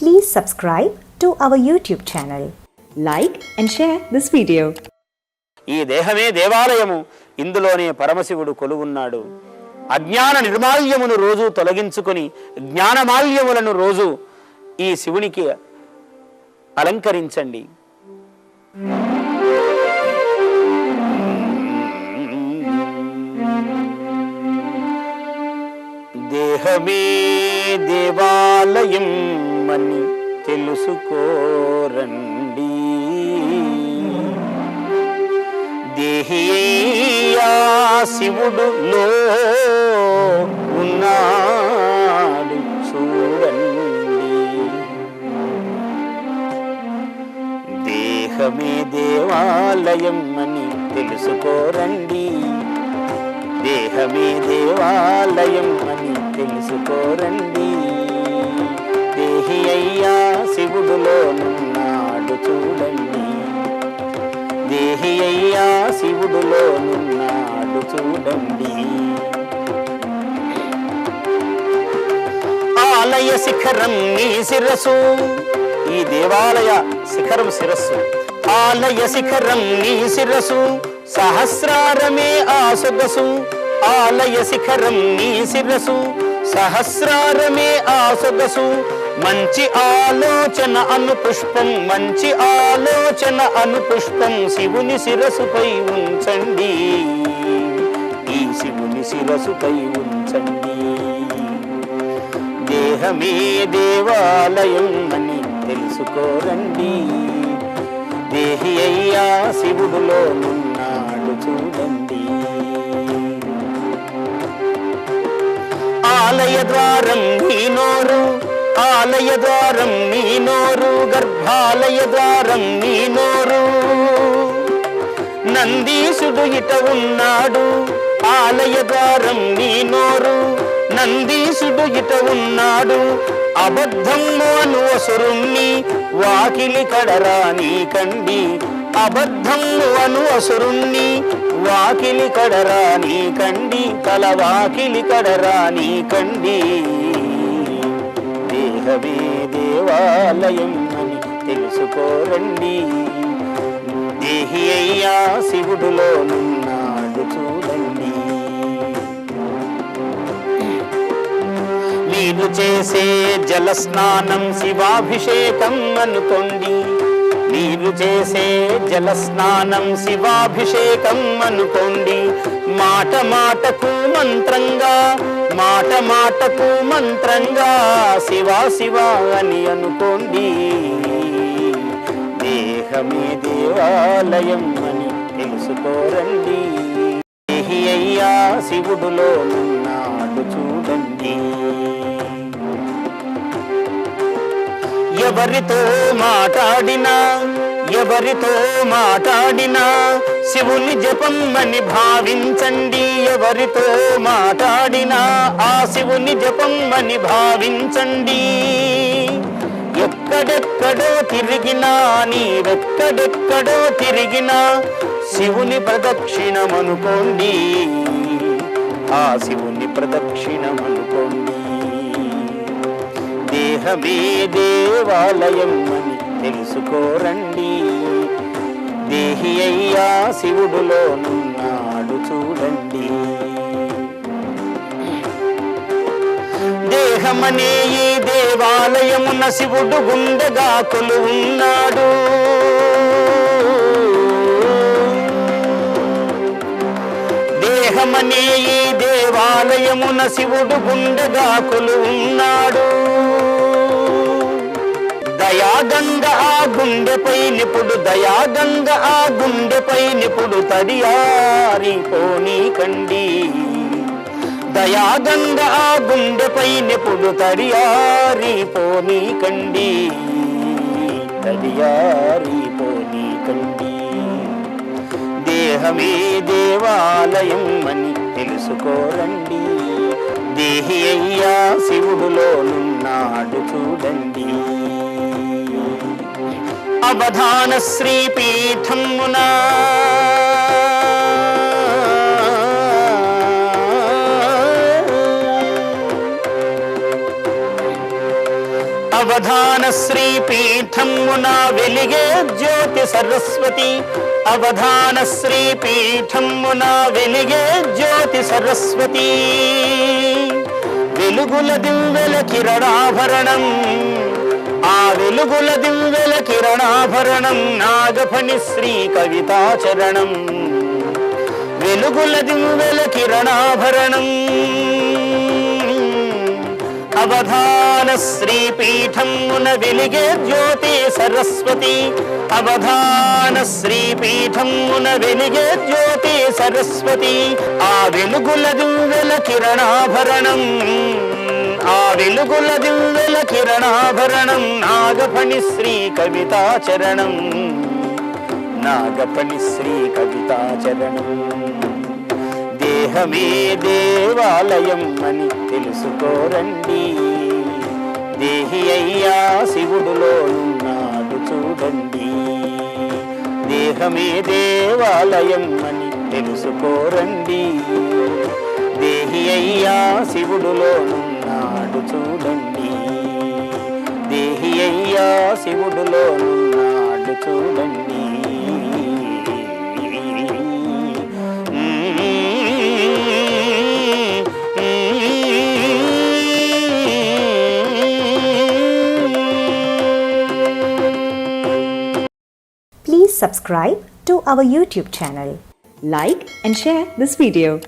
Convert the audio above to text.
Please subscribe to our YouTube channel. Like and share this video. ఈ దేహమే దేవాలయము ఇందులోనే పరమశివుడు కొలువున్నాడు అజ్ఞాన నిర్మాల్యమును రోజు తొలగించుకొని జ్ఞానమాల్యములను రోజు ఈ శివునికి అలంకరించండి దేహమే దేవాలయం అని తెలుసుకోరండి. దేహియా శివుడులో ఉన్నాడు చూడండి. దేహమే దేవాలయం అని తెలుసుకోరండి. దేహమే దేవాలయం అని తెలుసుకోరండి. దేహి అయ్యా శివుడులోనున్నాడు చూడండి. దేహి అయ్యా శివుడులోనున్నాడు చూడండి. ఆలయ శిఖరం నీ శిరసు ఈ దేవాలయ శిఖరం శిరస్సు. ఆలయ శిఖరం నీ శిరసు సహస్రారమే ఆ ఆలయ శిఖరం నీ శిరసు. సహస్రారమే ఆ మంచి ఆలోచన అను పుష్పం మంచి ఆలోచన అను పుష్పం శివుని శిరసుపై ఉంచండి. ఈ శివుని శిరసుపై ఉంచండి. దేహమే దేవాలయం అని తెలుసుకోరండి. దేహి అయ్యా శివుడులో నుండి ఆలయ ద్వారం నీ నోరు ఆలయ ద్వారం నీ నోరు గర్భాలయ ద్వారం నీ నోరు నందీశుడు ఇట ఉన్నాడు ఆలయ ద్వారం నీ నోరు నందీశుడు ఇట ఉన్నాడు అబద్ధము అను అసురుణ్ణి వాకిలి కడరా నీ కండి. అబద్ధము అను అసురుణ్ణి వాకిలి కడరా నీ కండి తల వాకిలి కడరా నీ కండి. దేహమే దేవాలయం అని తెలుసుకోరండి. దేహి అయ్యా శివుడులోనున్నాడు చూడండి. నేను చేసే జలస్నానం శివాభిషేకం అనుకోండి. మీరు చేసే జల స్నానం శివాభిషేకం అనుకోండి. మాట మాటకు మంత్రంగా మాట మాటకు మంత్రంగా శివా శివా అని అనుకోండి. దేహమే దేవాలయం అని తెలుసుకోరండి. దేహి అయ్యా శివుడులోనున్నాడు చూడండి. ఎవరితో మాట్లాడినా ఎవరితో మాట్లాడినా శివుని జపం అని భావించండి ఎవరితో మాట్లాడినా ఆ శివుని జపం అని భావించండి. ఎక్కడెక్కడో తిరిగినా నీవెక్కడెక్కడో తిరిగినా శివుని ప్రదక్షిణమనుకోండి. ఆ శివుని ప్రదక్షిణమనుకోండి. దేహమే దేవాలయం అని తెలుసుకోరండి. దేహి అయ్యా శివుడులోనున్నాడు చూడండి. దేహమనే ఈ దేవాలయమున శివుడు గుండెగా కొలువున్నాడు. దేహమనే ఈ దేవాలయమున శివుడు గుండెగా కొలువున్నాడు. దయాగంగ ఆ గుండెపై నిపుడు దయాగంగ ఆ గుండెపై నిపుడు తడియారి పోనీ కండి. దయాగంగ ఆ గుండెపై నిపుడు తడియారి పోనీ కండి. తడియారి పోనీ కండి. దేహమే దేవాలయం అని తెలుసుకోరండి. దేహి అయ్యా శివుడులోనున్నాడు చూడండి. అవధాన శ్రీపీఠమునా అవధాన శ్రీ పీఠమున వెలిగే జ్యోతి సరస్వతి అవధాన శ్రీ పీఠమున వెలిగే జ్యోతి సరస్వతి వెలుగుల దివ్వెల కిరణాభరణం ఆ వెలుగుల దివ్వెల కిరణాభరణం నాగఫణి శ్రీ కవితాచరణం. వెలుగుల దివ్వెల కిరణాభరణం. అవధాన శ్రీ పీఠమున వెలిగే జ్యోతి సరస్వతి. అవధాన శ్రీ పీఠమున వెలిగే జ్యోతి సరస్వతి. ఆ వెలుగుల దివ్వెల కిరణాభరణం. ఆ వెలుగుల దివ్వెల కిరణాభరణం నాగఫణి శ్రీ కవితాచరణం. నాగపణి శ్రీ కవితాచరణం. దేహమే దేవాలయం అని తెలుసుకోరండి. దేహి అయ్యా శివుడులో ఉన్నాడు చూడండి. దేహమే దేవాలయం అని తెలుసుకోరండి. దేహి అయ్యా శివుడులో ఉన్నాడు చూడండి దేహి అయ్యా శివుడులో నాడు చూడండి Please subscribe to our YouTube channel. Like and share this video.